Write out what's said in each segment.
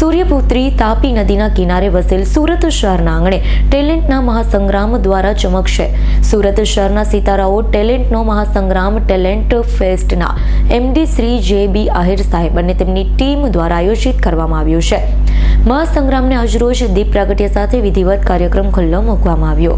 સૂર્યપુત્રી તાપી નદીના કિનારે વસેલ સુરત શહેરના આંગણે ટેલેન્ટના મહાસંગ્રામ દ્વારા ચમકશે. સુરત શહેરના સિતારાઓ ટેલેન્ટનો મહાસંગ્રામ talent ફેસ્ટના MD Shri J B Ahir સાહેબ અને તેમની ટીમ દ્વારા આયોજિત કરવામાં આવ્યું છે. મહાસંગ્રામને આજરોજ દીપ પ્રાગટ્ય સાથે વિધિવત કાર્યક્રમ ખુલ્લો મૂકવામાં આવ્યો.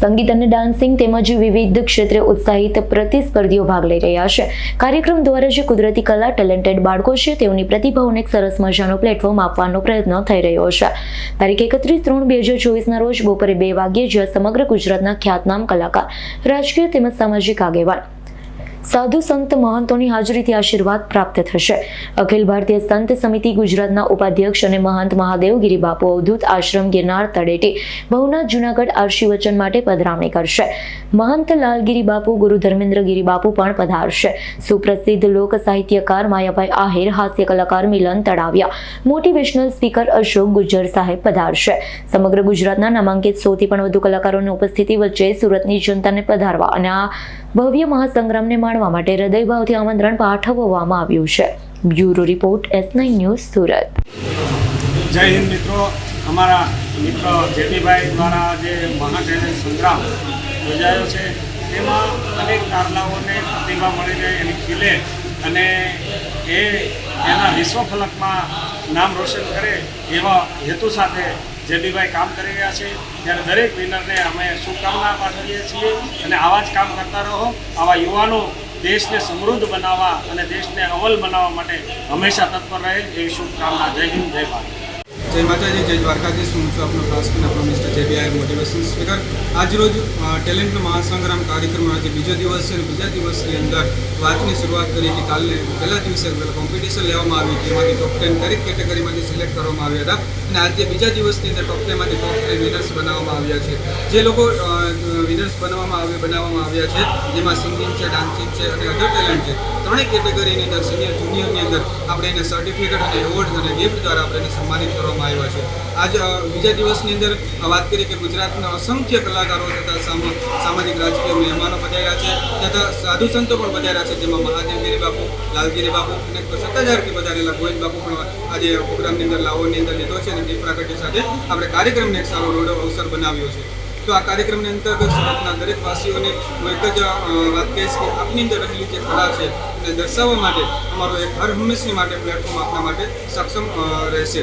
સંગીત અને ડાન્સિંગ તેમજ વિવિધ ક્ષેત્રે ઉત્સાહિત પ્રતિસ્પર્ધીઓ ભાગ લઈ રહ્યા છે. કાર્યક્રમ દ્વારા જે કુદરતી કલા ટેલેન્ટેડ બાળકો છે, તેઓની પ્રતિભાઓને એક સરસ મજાનો પ્લેટફોર્મ આપવાનો પ્રયત્ન થઈ રહ્યો છે. તારીખ એકત્રીસ ત્રણ બે હજાર ચોવીસના રોજ બપોરે બે વાગ્યે જ્યાં સમગ્ર ગુજરાતના ખ્યાતનામ કલાકાર, રાજકીય તેમજ સામાજિક આગેવાન સાધુ સંત મહંતોની હાજરીથી આશીર્વાદ પ્રાપ્ત થશે. અખિલ ભારતીય સંત સમિતિ ગુજરાતના ઉપાધ્યક્ષ અને મહંત મહાદેવગીરી બાપુ અવધૂત આશ્રમ ગિરનાર તળેટી ભવનાથ જુનાગઢ આરશી વચન માટે પધરામણી કરશે. મહંત લાલગીરી બાપુ, ગુરુ ધર્મેન્દ્રગીરી બાપુ પણ પધારશે. સુપ્રસિદ્ધ લોક સાહિત્યકાર માયાભાઈ આહિર, હાસ્ય કલાકાર મિલન તળાવિયા, મોટિવેશનલ સ્પીકર અશોક ગુજ્જર સાહેબ પધારશે. સમગ્ર ગુજરાતના નામાંકિત સૌથી પણ વધુ કલાકારોની ઉપસ્થિતિ વચ્ચે સુરતની જનતાને પધારવા અને આ ભવ્ય મહાસંગ્રામને માણવા માટે હૃદયભાવથી આમંત્રણ પાઠવવામાં આવ્યું છે. Bureau report, S nine news Surat. જય હિન્દ મિત્રો. અમારા મિત્ર જેપીભાઈ દ્વારા જે મહાટેલેન્ટ સંગ્રામ યોજાયો છે, તેમાં અનેક તારલાઓને પ્રતિભા મળીને એની ખીલે અને એ એના વિશ્વ ફલકમાં નામ રોશન કરે એવા હેતુ સાથે જેબીભાઈ કામ કરી રહ્યા છે, ત્યારે દરેક વિનરને અમે શુભકામના પાઠવીએ છીએ અને આવા જ કામ કરતા રહો. આવા યુવાનો દેશને સમૃદ્ધ બનાવવા અને દેશને અવ્વલ બનાવવા માટે હંમેશા તત્પર રહે એવી શુભકામના. જય હિન્દ, જય ભારત. જય માતાજી, જય દ્વારકાધીશ. હું છું આપણો ખાસ કરીને આપણો મિસ્ટર જેબીઆઈ મોટિવેશન સ્પીકર આજરોજ ટેલેન્ટનો મહાસંગ્રામ કાર્યક્રમ આજે બીજો દિવસ છે અને બીજા દિવસની અંદર વાતની શરૂઆત કરી કે કાલે પહેલા દિવસે કોમ્પિટિશન લેવામાં આવી એમાંથી ટોપ ટેન દરેક કેટેગરીમાંથી સિલેક્ટ કરવામાં આવ્યા હતા. અને આજે બીજા દિવસની અંદર ટોપ ટેનમાંથી ટોપ ટેન વિનર્સ બનાવવામાં આવ્યા છે. જે લોકો વિનર્સ બનાવવામાં આવ્યા બનાવવામાં આવ્યા છે, જેમાં સિંગિંગ છે ડાન્સિંગ છે અને અધર ટેલેન્ટ છે. ત્રણેય કેટેગરીની અંદર સિનિયર જુનિયરની અંદર આપણે એને સર્ટિફિકેટ અને એવોર્ડ અને ગિફ્ટ દ્વારા આપણે એને સન્માનિત કરવામાં આવ્યા છે. આજ બીજા દિવસની અંદર વાત કરીએ કે ગુજરાતના અસંખ્ય કલાકારો તથા સામાજિક રાજકીય મહેમાનો પધાર્યા છે તથા સાધુ સંતો પણ પધાર્યા છે. જેમાં મહાદેવગીરી બાપુ, લાલગીરી બાપુ અને સત્તાધારથી પધારેલા ગોવિંદ બાપુ પણ આજે પ્રોગ્રામની અંદર, લાહોરની અંદર લીધો છે અને દીપ પ્રાગટ્ય સાથે આપણે કાર્યક્રમને એક સારો રોડો, અવસર બનાવ્યો છે. તો આ કાર્યક્રમની અંતર્ગત સુરતના દરેક વાસીઓને હું એક જ વાત કહીશ કે આપની અંદર રહેલી જે કળા છે એને દર્શાવવા માટે અમારો એક હર હંમેશની માટે પ્લેટફોર્મ આપવા માટે સક્ષમ રહેશે.